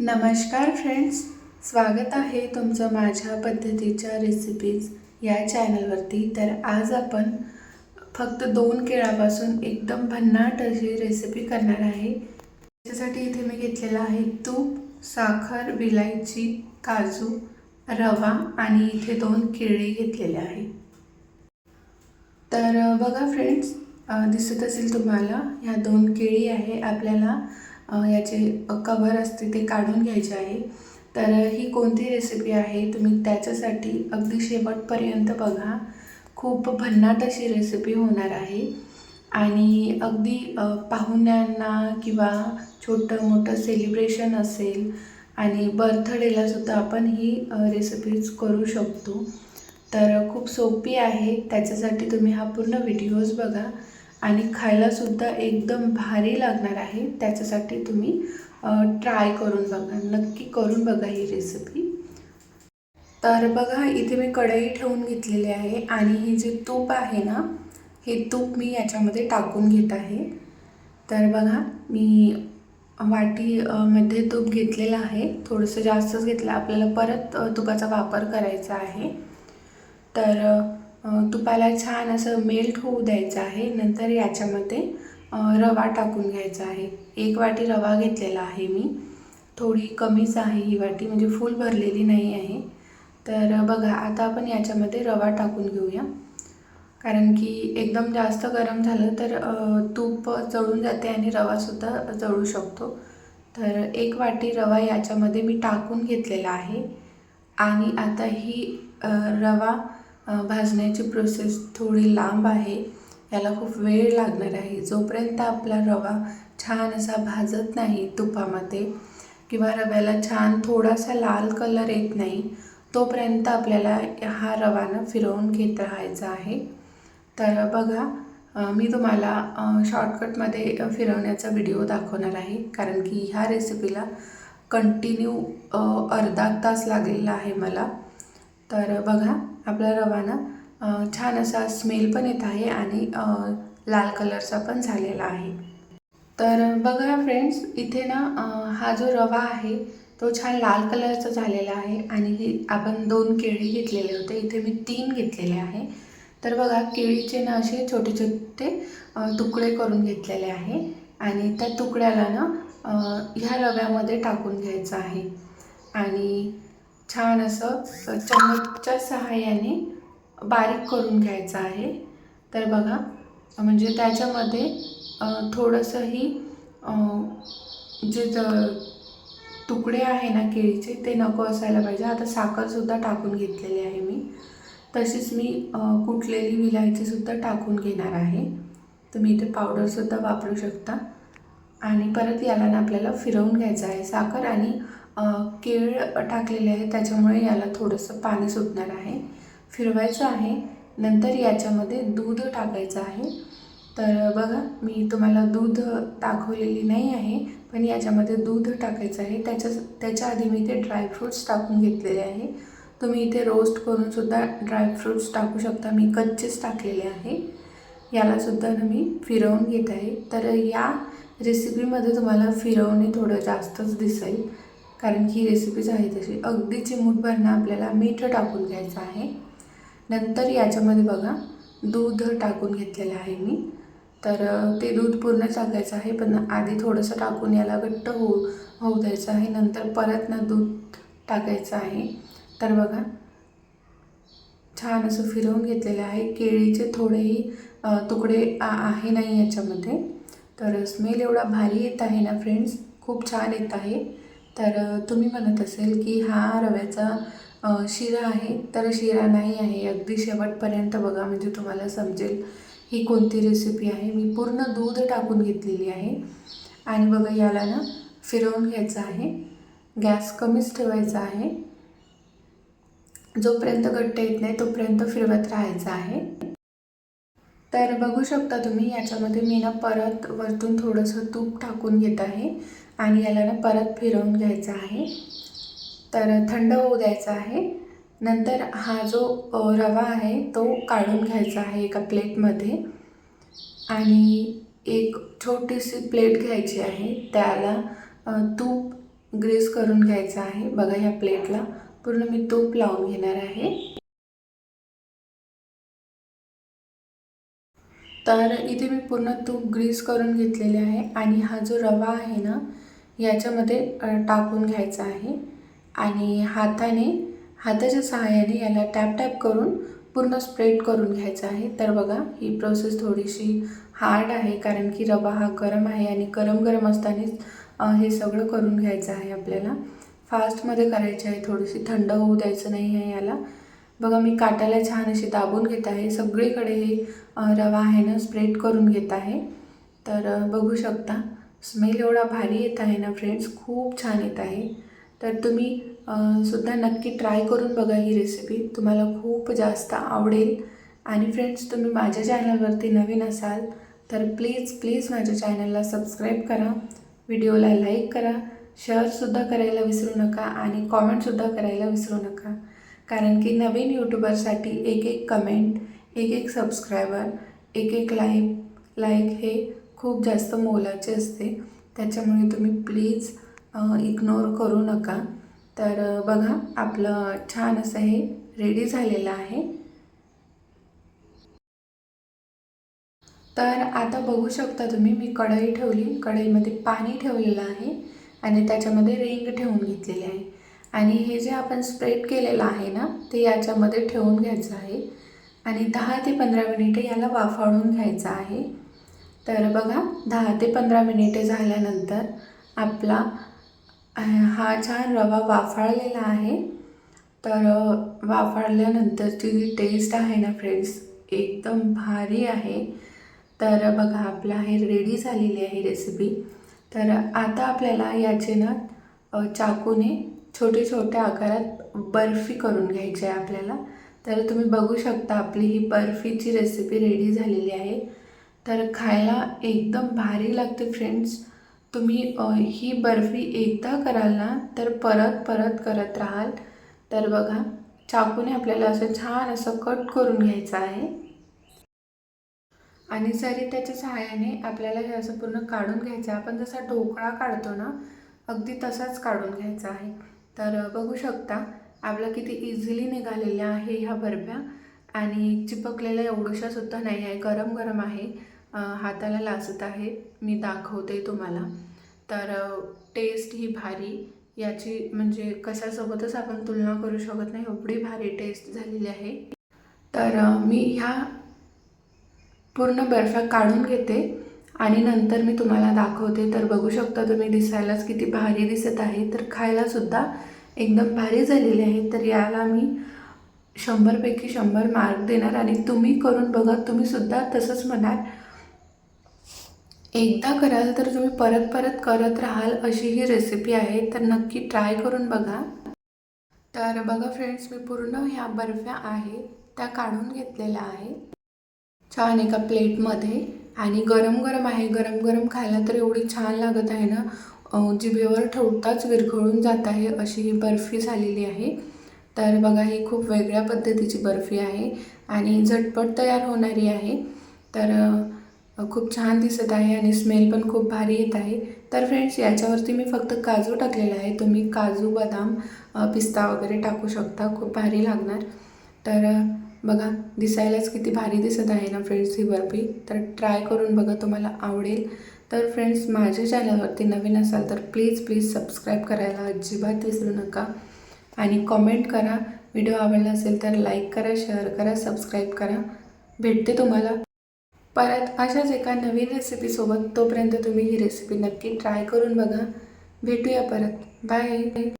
नमस्कार फ्रेंड्स स्वागत आहे तुमचं माझ्या पद्धतीच्या रेसिपीज या चॅनलवरती तर आज आपण फक्त दोन केळापासून एकदम भन्नाट अशी रेसिपी करणार आहे. त्याच्यासाठी इथे मी घेतलेलं आहे तूप साखर विलायची काजू रवा आणि इथे दोन केळी घेतलेले आहे. तर बघा फ्रेंड्स दिसत असेल तुम्हाला ह्या दोन केळी आहे आपल्याला याचे कवर असते ते काढून घ्यायचे आहे. तर ही कोणती रेसिपी आहे तुम्ही त्याच्यासाठी अगदी शेवटपर्यंत बघा. खूप भन्नाट अशी रेसिपी होणार आहे. आणि अगदी पाहुण्यांना किंवा छोटं मोठं सेलिब्रेशन असेल आणि बर्थडेलासुद्धा आपण ही रेसिपीज करू शकतो. तर खूप सोपी आहे. त्याच्यासाठी तुम्ही हा पूर्ण व्हिडिओज बघा. आणि खायलासुद्धा एकदम भारी लागणार आहे. त्याच्यासाठी तुम्ही ट्राय करून बघा. नक्की करून बघा ही रेसिपी तर बघा इथे मी कढई ठेवून घेतलेली आहे आणि हे जे तूप आहे ना हे तूप मी याच्यामध्ये टाकून घेत आहे. तर बघा मी वाटीमध्ये तूप घेतलेलं आहे. थोडंसं जास्तच घेतलं. आपल्याला परत तुपाचा वापर करायचा आहे. तर तुपाला छान असं मेल्ट होऊ द्यायचं आहे. नंतर याच्यामध्ये रवा टाकून घ्यायचा आहे. एक वाटी रवा घेतलेला आहे मी. थोडी कमीच आहे ही वाटी म्हणजे फुल भरलेली नाही आहे. तर बघा आता आपण याच्यामध्ये रवा टाकून घेऊया. कारण की एकदम जास्त गरम झालं तर तूप जळून जाते आणि रवासुद्धा जळू शकतो. तर एक वाटी रवा याच्यामध्ये मी टाकून घेतलेला आहे. आणि आता ही रवा भाजण्याची प्रोसेस थोडी लांब आहे. याला खूप वेळ लागणार आहे. जोपर्यंत आपला रवा छान असा भाजत नाही तुपामध्ये किंवा रव्याला छान थोडासा लाल कलर येत नाही तोपर्यंत आपल्याला हा रवानं फिरवून घेत राहायचा आहे. तर बघा मी तुम्हाला शॉर्टकटमध्ये फिरवण्याचा व्हिडिओ दाखवणार आहे. कारण की ह्या रेसिपीला कंटिन्यू अर्धा तास लागलेला आहे मला. तर बघा आपला रवाना ना छान असा स्मेल पण येत आहे आणि लाल कलरचा पण झालेला आहे. तर बघा फ्रेंड्स इथे ना हा जो रवा आहे तो छान लाल कलरचा झालेला आहे आणि आपण दोन केळी घेतलेले होते. इथे मी तीन घेतलेले आहे. तर बघा केळीचे ना असे छोटे छोटे तुकडे करून घेतलेले आहे आणि त्या तुकड्याला ना ह्या रव्यामध्ये टाकून घ्यायचं आहे. आणि छान असं अ, चम्मचच्या सहाय्याने बारीक करून घ्यायचं आहे. तर बघा म्हणजे त्याच्यामध्ये थोडंसंही जे तुकडे आहे ना केळीचे ते नको असायला पाहिजे. आता साखरसुद्धा टाकून घेतलेली आहे मी. तशीच मी अ, कुटलेली विलायचीसुद्धा टाकून घेणार आहे. तुम्ही इथे पावडरसुद्धा वापरू शकता. आणि परत याला ना आपल्याला फिरवून घ्यायचं आहे. साखर आणि केळ टाकलेले आहे त्याच्यामुळे याला थोडंसं पाणी सुटणार आहे. फिरवायचं आहे नंतर याच्यामध्ये दूध टाकायचं आहे. तर बघा मी तुम्हाला दूध दाखवलेली नाही आहे पण याच्यामध्ये दूध टाकायचं आहे. त्याच्या त्याच्या आधी मी इथे ड्रायफ्रूट्स टाकून घेतलेले आहे. तुम्ही इथे रोस्ट करूनसुद्धा ड्रायफ्रूट्स टाकू शकता. मी कच्चेच टाकलेले आहे. यालासुद्धा मी फिरवून घेत आहे तर या रेसिपीमध्ये तुम्हाला फिरवणे थोडं जास्तच दिसेल. कारण की ही रेसिपीच आहे तशी अगदी चिमूटभरनं आपल्याला मीठ टाकून घ्यायचं आहे. नंतर याच्यामध्ये बघा दूध टाकून घेतलेलं आहे मी. तर ते दूध पूर्ण टाकायचं आहे पण आधी थोडंसं टाकून याला घट्ट होऊ होऊ द्यायचं आहे. नंतर परत ना दूध टाकायचं आहे. तर बघा छान असं फिरवून घेतलेलं आहे. केळीचे थोडेही तुकडे आ आहे नाही याच्यामध्ये. तर स्मेल एवढा भारी येत आहे ना फ्रेंड्स खूप छान येत आहे. तर तुम्ही म्हणत असेल की हा रव्याचा शिरा आहे तर शिरा नाही आहे. अगदी शेवटपर्यंत बघा म्हणजे तुम्हाला समजेल ही कोणती रेसिपी आहे. मी पूर्ण दूध टाकून घेतलेली आहे. आणि बघा याला ना फिरवून घ्यायचं आहे. गॅस कमीच ठेवायचा आहे. जोपर्यंत घट्ट येत नाही तोपर्यंत फिरवत राहायचं आहे. तर बघू शकता तुम्ही याच्यामध्ये मी ना परत वरतून थोडंसं तूप टाकून घेत आहे आणि याला ना परत फिरवून घ्यायचं आहे. तर थंड होऊ द्यायचं आहे. नंतर हा जो रवा आहे तो काढून घ्यायचा आहे एका प्लेटमध्ये. आणि एक छोटीशी प्लेट घ्यायची आहे. त्याला तूप ग्रीस करून घ्यायचा आहे. बघा ह्या प्लेटला. पूर्ण मी तूप लावून घेणार आहे. तर इथे मी पूर्ण तूप ग्रीस करून घेतलेले आहे आणि हा जो रवा आहे ना याच्यामध्ये टाकून घ्यायचा आहे. आणि हाताने हाताच्या सहाय्याने याला टॅप टॅप करून पूर्ण स्प्रेड करून घ्यायचा आहे. तर बघा ही प्रोसेस थोडीशी हार्ड आहे कारण की रवा हा गरम आहे आणि गरम गरम असतानाच हे सगळं करून घ्यायचं आहे आपल्याला. फास्टमध्ये करायचे आहे थोडीशी थंड होऊ द्यायचं नाही आहे याला. बघा मी काट्याला छान असे दाबून घेत आहे. सगळीकडे हे रवा आहे ना स्प्रेड करून घेत आहे. तर बघू शकता. स्मेल एवढा भारी येत आहे ना फ्रेंड्स खूप छान येत आहे. तर तुम्ही सुद्धा नक्की ट्राय करून बघा ही रेसिपी तुम्हाला खूप जास्त आवडेल. आणि फ्रेंड्स तुम्ही माझ्या चॅनलवरती नवीन असाल तर प्लीज प्लीज माझ्या चॅनलला सबस्क्राईब करा. व्हिडिओला लाईक करा. शेअरसुद्धा करायला विसरू नका आणि कॉमेंटसुद्धा करायला विसरू नका. कारण की नवीन यूट्यूबरसाठी एक एक कमेंट एक एक सबस्क्रायबर एक एक लाईक लाईक हे खूप जास्त मोलाचे असते. त्याच्यामुळे तुम्ही प्लीज इग्नोर करू नका. तर बघा आपलं छान असं हे रेडी झालेलं आहे. तर आता बघू शकता तुम्ही मी कढई ठेवली. कढईमध्ये पाणी ठेवलेलं आहे आणि त्याच्यामध्ये रिंग ठेवून घेतलेली आहे. आणि हे जे आपण स्प्रेड केलेलं आहे ना ते याच्यामध्ये ठेवून घ्यायचं आहे. आणि दहा ते पंधरा मिनिटे याला वाफाळून घ्यायचं आहे. तर बघा दहा ते पंधरा मिनिटे झाल्यानंतर आपला हा छान रवा वाफाळलेला आहे. तर वाफाळल्यानंतरची जी टेस्ट आहे ना फ्रेंड्स एकदम भारी आहे. तर बघा आपला हे रेडी झालेली आहे रेसिपी तर आता आपल्याला याचे ना चाकूने छोटे छोट्या आकारात बर्फी करून घ्यायची आहे आपल्याला. तर तुम्ही बघू शकता आपली ही बर्फीची रेसिपी रेडी झालेली आहे. तर खायला एकदम भारी लागते फ्रेंड्स तुम्ही ही बर्फी एकदा कराल ना तर परत परत करत राहाल. तर बघा चाकूने आपल्याला असं छान असं कट करून घ्यायचं आहे. आणि जरी त्याच्या सहाय्याने आपल्याला हे असं पूर्ण काढून घ्यायचं आहे आपण जसा ढोकळा काढतो ना अगदी तसाच काढून घ्यायचा आहे. तर बघू शकता आपलं किती इझिली निघालेल्या आहे ह्या बर्फ्या आणि चिपकलेल्या एवढंशासुद्धा नाही आहे. गरम गरम आहे हाताला लाचत आहे. मी दाखवते तुम्हाला. तर टेस्ट ही भारी. याची म्हणजे कशासोबतच आपण तुलना करू शकत नाही. एवढी भारी टेस्ट झालेली आहे. तर मी ह्या पूर्ण बर्फ्या काढून घेते. आणि नंतर मी तुम्हाला दाखवते. तर बघू शकता तुम्ही दिसायलाच किती भारी दिसत आहे. तर खायलासुद्धा एकदम भारी झालेली आहे तर याला मी शंभरपैकी शंभर मार्क देणार आणि तुम्ही करून बघा. तुम्हीसुद्धा तसंच म्हणाल. एकदा कराल तर तुम्ही परत परत करत राहाल अशी ही रेसिपी आहे. तर नक्की ट्राय करून बघा. तर बघा फ्रेंड्स मी पूर्ण ह्या बर्फ्या आहे त्या काढून घेतलेल्या आहे छान एका प्लेटमध्ये आणि गरम गरम आहे गरम गरम खायला तर एवढी छान लागत आहे ना. जिभेवर ठेवताच विरघळून जात आहे अशी ही बर्फी झालेली आहे. तर बघा ही खूप वेगळ्या पद्धतीची बर्फी आहे आणि झटपट तयार होणारी आहे. तर खूप छान दिसत आहे आणि स्मेल पण खूप भारी येत आहे. तर फ्रेंड्स याच्यावरती मी फक्त काजू टाकलेला आहे. तुम्ही काजू बदाम पिस्ता वगैरे टाकू शकता. खूप भारी लागणार. तर बघा दिसायलाच किती भारी दिसत आहे ना फ्रेंड्स ही बर्फी तर ट्राय करून बघा तुम्हाला आवडेल. तर फ्रेंड्स माझ्या चॅनलवरती नवीन असाल तर प्लीज प्लीज सबस्क्राईब करायला अजिबात विसरू नका. आणि कॉमेंट करा. व्हिडिओ आवडला असेल तर लाईक करा शेअर करा सबस्क्राईब करा. भेटते तुम्हाला. परत अशाच एका नवीन रेसिपीसोबत तोपर्यंत तुम्ही ही रेसिपी नक्की ट्राय करून बघा. भेटूया परत. बाय